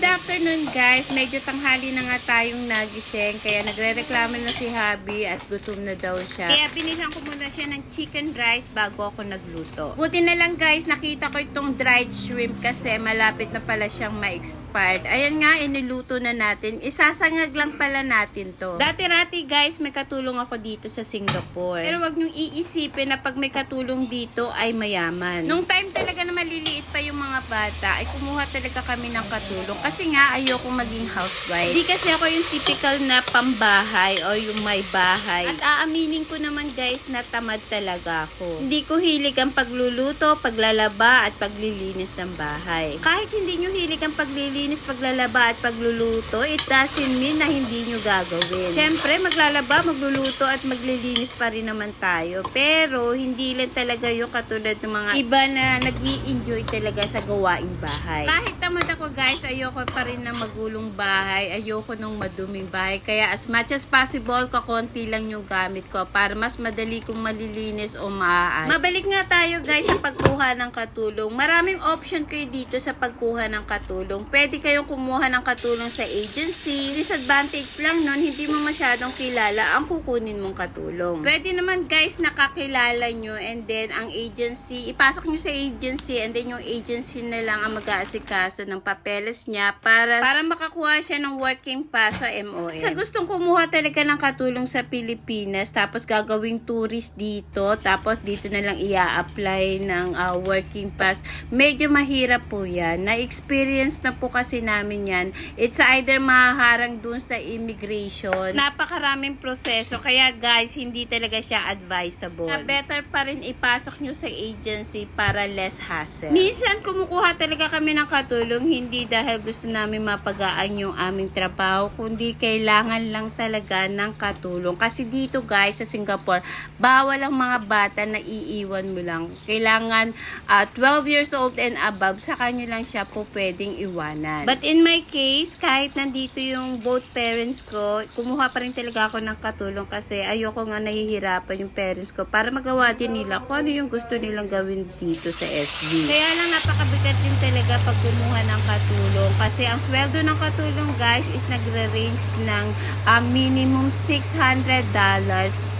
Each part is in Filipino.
Good afternoon guys. Medyo tanghali na nga tayong nagising kaya nagre-reklamo na si Habi at gutom na daw siya. Kaya binilhan ko muna siya ng chicken rice bago ako nagluto. Buti na lang guys, nakita ko itong dried shrimp kasi malapit na pala siyang ma-expired. Ayan nga, iniluto na natin. Isasangag lang pala natin to. Dati-rati guys, may katulong ako dito sa Singapore. Pero wag niyong iisipin na pag may katulong dito ay mayaman. Nung time talaga na maliliit pa yung mga bata, ay kumuha talaga kami ng katulong. Kasi nga, ayoko maging housewife. Hindi kasi ako yung typical na pambahay o yung may bahay. At aaminin ko naman guys na tamad talaga ako. Hindi ko hilig ang pagluluto, paglalaba at paglilinis ng bahay. Kahit hindi nyo hilig ang paglilinis, paglalaba at pagluluto, it doesn't mean na hindi nyo gagawin. Siyempre, maglalaba, magluluto at maglilinis pa rin naman tayo. Pero, hindi lang talaga yung katulad ng mga iba na nag enjoy talaga sa gawaing bahay. Kahit tamad ako guys, ayoko pa rin na magulong bahay. Ayoko nung maduming bahay. Kaya as much as possible, kakonti lang yung gamit ko para mas madali kong malilinis o maaay. Mabalik nga tayo guys sa pagkuha ng katulong. Maraming option kayo dito sa pagkuha ng katulong. Pwede kayong kumuha ng katulong sa agency. Disadvantage lang nun, hindi mo masyadong kilala ang kukunin mong katulong. Pwede naman guys nakakilala nyo and then ang agency, ipasok nyo sa agency and then yung agency na lang ang mag-aasikaso ng papeles niya para para makakuha siya ng working pass sa MOM. Sa gustong kumuha talaga ng katulong sa Pilipinas tapos gagawing tourist dito tapos dito na lang ia-apply ng ah, working pass. Medyo mahirap po yan. Na-experience na po kasi namin yan. It's either maharang dun sa immigration. Napakaraming proseso kaya guys hindi talaga siya advisable. Na better pa rin ipasok nyo sa agency para less hassle. Minsan kumukuha talaga kami ng katulong hindi dahil gusto namin mapagaan yung aming trabaho kundi kailangan lang talaga ng katulong. Kasi dito guys sa Singapore bawal ang mga bata na iiwan mo lang. Kailangan ah, 12 years old and above sa kanya lang siya po pwedeng iwanan. But in my case kahit nandito yung both parents ko kumuha pa rin talaga ako ng katulong kasi ayoko nga nahihirapan yung parents ko para magawa din nila kung ano yung gusto nilang gawin dito sa SB. Kaya lang napakabigat din talaga pag kumuha ng katulong kasi ang sweldo ng katulong guys is nagre-range ng ah, minimum $600.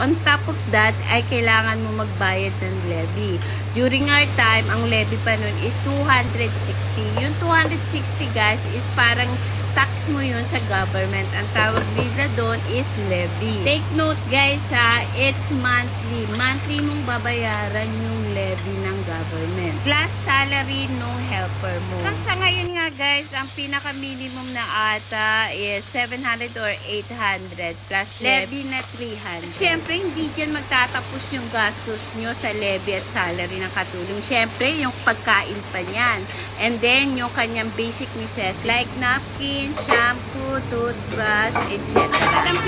On top of that ay kailangan mo magbayad ng levy. During our time, ang levy pa nun is 260. Yung 260 guys is parang tax mo yun sa government. Ang tawag nila doon is levy. Take note guys ha, it's monthly. Monthly mong babayaran yung levy ng government. Plus salary nung helper mo. Hanggang sa ngayon nga guys, ang pinaka-minimum na ata is 700 or 800 plus levy na 300. Siyempre, hindi dyan magtatapos yung gastos nyo sa levy at salary ng katulong. Siyempre, yung pagkain pa niyan. And then, yung kanyang basic necessities like napkin, shampoo, toothbrush, etc. At ang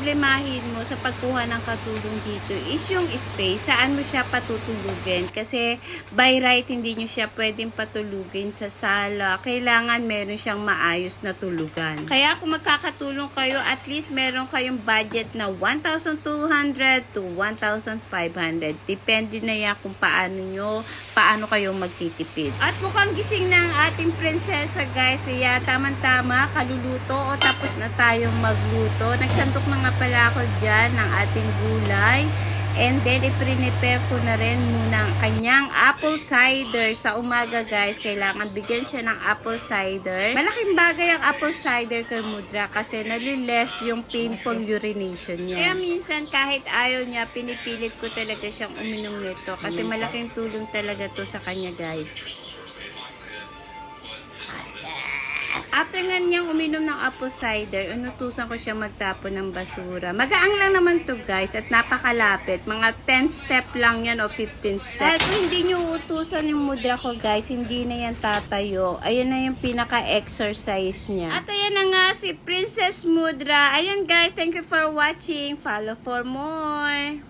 pinaka-problemahin mo sa pagkuha ng katulong dito is yung space. Saan mo siya patutulugin? Kasi by right, hindi nyo siya pwedeng patulugin sa sala. Kailangan meron siyang maayos na tulugan. Kaya kung magkakatulong kayo, at least meron kayong budget na 1,200 to 1,500. Depende na yan kung paano nyo, paano kayo magtitipid. At mukhang gising na ang ating prinsesa guys. Iya, tama-tama, kaluluto o tapos na tayong magluto. Nagsantok na pala ako dyan ng ating gulay. And then, i-prepare ko na rin muna ang kanyang apple cider. Sa umaga, guys, kailangan bigyan siya ng apple cider. Malaking bagay ang apple cider kay Mudra kasi naliles yung painful urination niya. Kaya minsan, kahit ayaw niya, pinipilit ko talaga siyang uminom nito kasi malaking tulong talaga to sa kanya, guys. After nga niyang uminom ng apple cider, inutusan ko siya magtapon ng basura. Magaang lang naman to guys at napakalapit. Mga 10 step lang yan o 15 step. Kung hindi niyo utusan yung mudra ko guys, hindi na yan tatayo. Ayan na yung pinaka-exercise niya. At ayan na nga si Princess Mudra. Ayan guys, thank you for watching. Follow for more.